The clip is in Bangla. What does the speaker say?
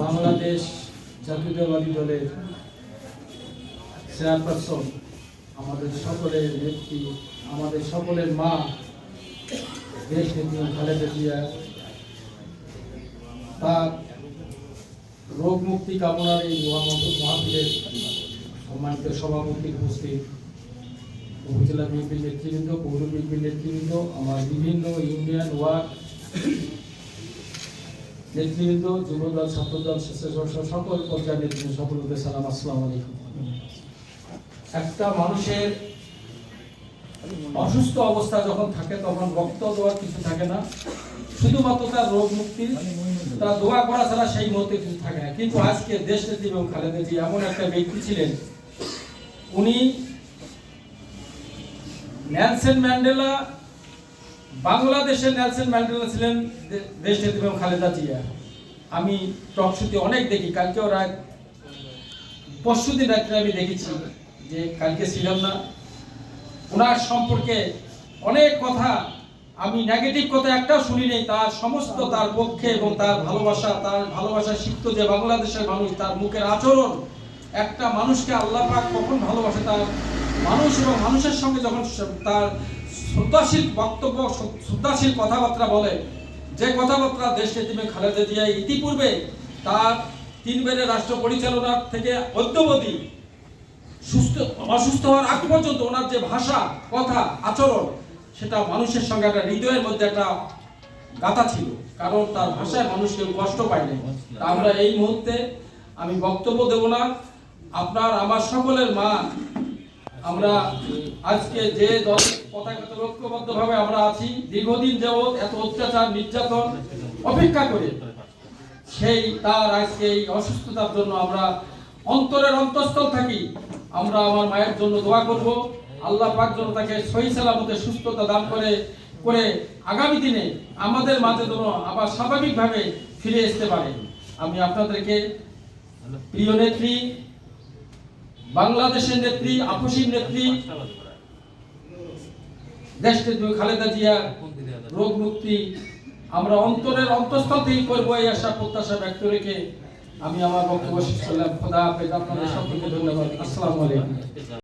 বাংলাদেশ জাতীয়তাবাদী দলের চেয়ারপারসন, আমাদের সকলের নেত্রী, আমাদের সকলের মা, দেশ খালেদা জিয়া, তার রোগ মুক্তি কামনার এই মহাপীরের সম্মানিত সভাপতি উপস্থিত। উপজেলা বিএনপির নেতৃবৃন্দ, পৌর বিএনপির নেতৃবৃন্দ, আমার বিভিন্ন ইউনিয়ন ওয়ার্ড নেতৃবৃন্দ, যুবদল, ছাত্রদল, স্বেচ্ছাসেবক সকল পর্যায়ের নেতৃবৃন্দ, সকলকে সালাম, আসসালামু আলাইকুম। একটা মানুষের অসুস্থ অবস্থা যখন থাকে, তখন রক্ত দেওয়ার কিছু থাকে না। শুধুমাত্র তার রোগ মুক্তি, তার দোয়া করা ছাড়া সেই মুহূর্তে কিছু থাকে না। কিন্তু আজকে দেশ নেত্রী এবং খালেদা জি এমন একটা ব্যক্তি ছিলেন, উনি নেলসন ম্যান্ডেলা বাংলাদেশের নেলসন ম্যান্ডেলা ছিলেন দেশ নেত্রী খালেদা জিয়া। আমি টকশুতে অনেক দেখি, কালকে ওরা পরশু দিন রাত্রে আমি দেখেছি যে কালকে ছিলাম না। ওনার সম্পর্কে অনেক কথা আমি নেগেটিভ কথা একটাও শুনি নেই, তার সমস্ত তার পক্ষে এবং তার ভালোবাসা তার ভালোবাসা শিখত যে বাংলাদেশের মানুষ, তার মুখের আচরণ, একটা মানুষকে আল্লাহ পাক কখন ভালোবাসে, তার মানুষ এবং মানুষের সঙ্গে যখন তার শ্রদ্ধাশীল বক্তব্য, শ্রদ্ধাশীল কথাবার্তা বলে। যে কথাবার্তা দেশ নেত্রী খালেদা জিয়া ইতিপূর্বে তার তিনবারের রাষ্ট্র পরিচালনার থেকে অদ্যবধি সুস্থ, অসুস্থ হওয়ার আগ পর্যন্ত ওনার যে ভাষা, কথা, আচরণ, সেটা মানুষের সঙ্গে একটা হৃদয়ের মধ্যে একটা গাথা ছিল। কারণ তার ভাষায় মানুষ কেউ কষ্ট পায়নি আমরা এই মুহূর্তে আমি বক্তব্য দেব না। আপনার, আমার সকলের মা আমরা আজকে যে দল পতাকাতে ঐক্যবদ্ধভাবে আমরা আছি, দীর্ঘদিন যাবৎ এত অত্যাচার, নির্যাতন অপেক্ষা করে, সেই তার আজকে এই অসুস্থতার জন্য আমরা অন্তরের অন্তঃস্থল থাকি। আমরা আমার মায়ের জন্য দোয়া করব। আল্লাহ পাক যেন তাকে সহি সালামতে, সুস্থতা দান করে করে আগামী দিনে আমাদের মাঝে যেন আবার স্বাভাবিকভাবে ফিরে আসতে পারে। আমি আপনাদেরকে প্রিয় নেত্রী বাংলাদেশের নেত্রী, আপসীর নেত্রী, দেশকে খালেদা জিয়া রোগ মুক্তি, আমরা অন্তরের অন্তঃস্থল থেকে করব এই আশা প্রত্যাশা ব্যক্ত রেখে আমি আমার বক্তব্য শেষ করলাম। খোদা হাফেজ, আপনাদের সকলকে ধন্যবাদ। আসসালামু আলাইকুম।